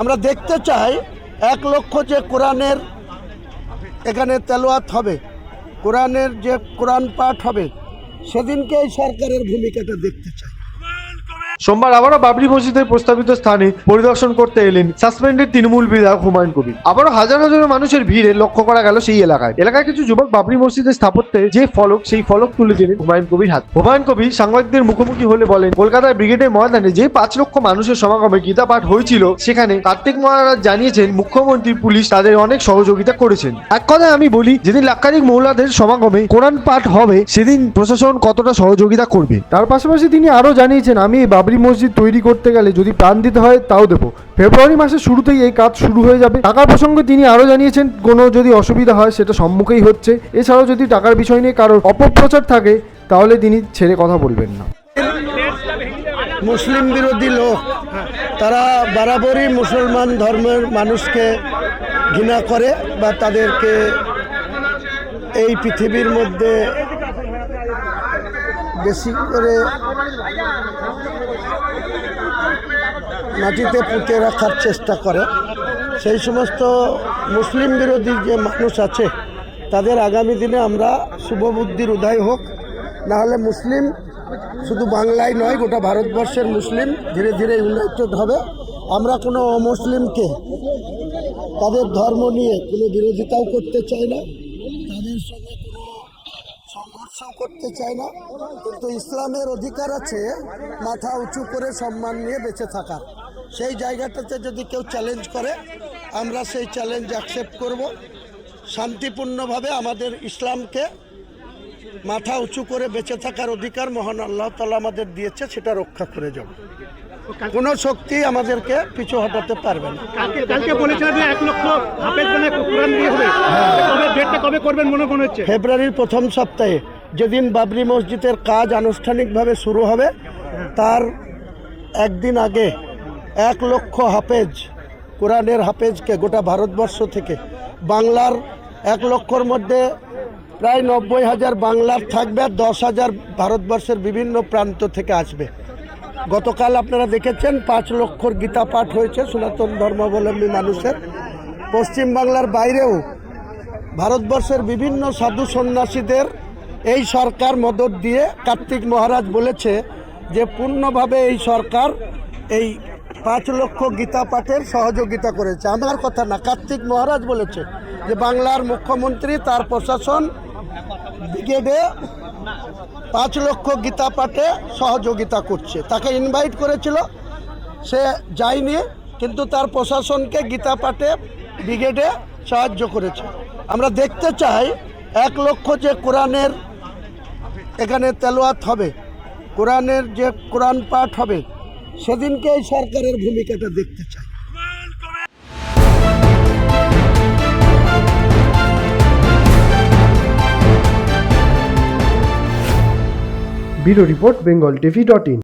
আমরা দেখতে চাই এক লক্ষ যে কোরআনের এখানে তেলোয়াত হবে, কোরআনের যে কোরআন পাঠ হবে সেদিনকে এই সরকারের ভূমিকাটা দেখতে চাই। সোমবার আবারও বাবরি মসজিদের প্রস্তাবিত স্থানে পরিদর্শন করতে এলেন সাসপেন্ডেড তৃণমূল বিধায়ক হুমায়ুন কবির। আবারও হাজার হাজার মানুষের ভিড়ে লক্ষ্য করা গেল সেই এলাকায়। এলাকায় কিছু যুবক বাবরি মসজিদের স্থাপত্যে যে ফলক, সেই ফলক তুলে দিলেন হুমায়ুন কবির হাত। হুমায়ুন কবির সাংবাদিকদের মুখোমুখি হলে বলেন, কলকাতার ব্রিগেডের ময়দানে যে পাঁচ লক্ষ মানুষের সমাগমে গীতা পাঠ হয়েছিল, সেখানে কার্তিক মহারাজ জানিয়েছেন, মুখ্যমন্ত্রী, পুলিশ তাদের অনেক সহযোগিতা করেছেন। এক কথায় আমি বলি, যেদিন লাক্ষাধিক মহিলাদের সমাগমে কোরআন পাঠ হবে, সেদিন প্রশাসন কতটা সহযোগিতা করবে। তার পাশাপাশি তিনি আরও জানিয়েছেন, আমি বাবরি মসজিদ তৈরি করতে গেলে যদি প্রাণ দিতে হয়, তাও দেবো। ফেব্রুয়ারি মাসের শুরুতেই এই কাজ শুরু হয়ে যাবে। টাকার প্রসঙ্গে তিনি আরও জানিয়েছেন, কোনো যদি অসুবিধা হয়, সেটা সম্মুখেই হচ্ছে। এছাড়াও যদি টাকার বিষয় নিয়ে কারোর অপপ্রচার থাকে, তাহলে তিনি ছেড়ে কথা বলবেন না। মুসলিম বিরোধী লোক, তারা বরাবরই মুসলমান ধর্মের মানুষকে ঘৃণা করে বা তাদেরকে এই পৃথিবীর মধ্যে বেশি করে মাটিতে পুঁতে রাখার চেষ্টা করে। সেই সমস্ত মুসলিম বিরোধী যে মানুষ আছে, তাদের আগামী দিনে আমরা শুভবুদ্ধির উদয় হোক। নাহলে মুসলিম শুধু বাংলায় নয়, গোটা ভারতবর্ষের মুসলিম ধীরে ধীরে ইউনাইটেড হবে। আমরা কোনো অমুসলিমকে তাদের ধর্ম নিয়ে কোনো বিরোধিতাও করতে চাই না। সংঘর্ষও করতে চাই না কিন্তু ইসলামের অধিকার আছে মাথা উঁচু করে সম্মান নিয়ে বেঁচে থাকার। সেই জায়গাটাতে যদি কেউ চ্যালেঞ্জ করে আমরা সেই চ্যালেঞ্জ অ্যাকসেপ্ট করব। শান্তিপূর্ণভাবে আমাদের ইসলামকে মাথা উঁচু করে বেঁচে থাকার অধিকার মহান আল্লাহ তালা আমাদের দিয়েছে সেটা রক্ষা করে যাব। কোনো শক্তি আমাদেরকে পিছু হটাতে পারবে না। কালকে এক লক্ষ হাফেজ মানে কোরআন দিয়ে হবে। কবে ডেটটা কবে করবেন মনে মনে হচ্ছে? ফেব্রুয়ারির প্রথম সপ্তাহে যেদিন বাবরি মসজিদের কাজ আনুষ্ঠানিকভাবে শুরু হবে, তার একদিন আগে এক লক্ষ হাফেজ, কোরআনের হাফেজকে গোটা ভারতবর্ষ থেকে, বাংলার এক লক্ষর মধ্যে প্রায় নব্বই হাজার বাংলার থাকবে আর দশ হাজার ভারতবর্ষের বিভিন্ন প্রান্ত থেকে আসবে। গতকাল আপনারা দেখেছেন, পাঁচ লক্ষর গীতা পাঠ হয়েছে, সনাতন ধর্মাবলম্বী মানুষের। পশ্চিমবাংলার বাইরেও ভারতবর্ষের বিভিন্ন সাধু সন্ন্যাসীদের এই সরকার মদত দিয়ে কার্তিক মহারাজ বলেছে যে পূর্ণভাবে এই সরকার এই পাঁচ লক্ষ গীতা পাঠের সহযোগিতা করেছে। আমার কথা না, কার্তিক মহারাজ বলেছে যে বাংলার মুখ্যমন্ত্রী, তার প্রশাসন, ব্রিগেডে পাঁচ লক্ষ গীতা পাঠে সহযোগিতা করছে। তাকে ইনভাইট করেছিল, সে যায়নি, কিন্তু তার প্রশাসনকে গীতা পাঠে, ব্রিগেডে সাহায্য করেছে। আমরা দেখতে চাই এক লক্ষ যে কোরআনের এখানে তেলোয়াত হবে, কোরআনের যে কোরআন পাঠ হবে সেদিনকে এই সরকারের ভূমিকাটা দেখতে চাই। Bureau report, Bengal TV dot in.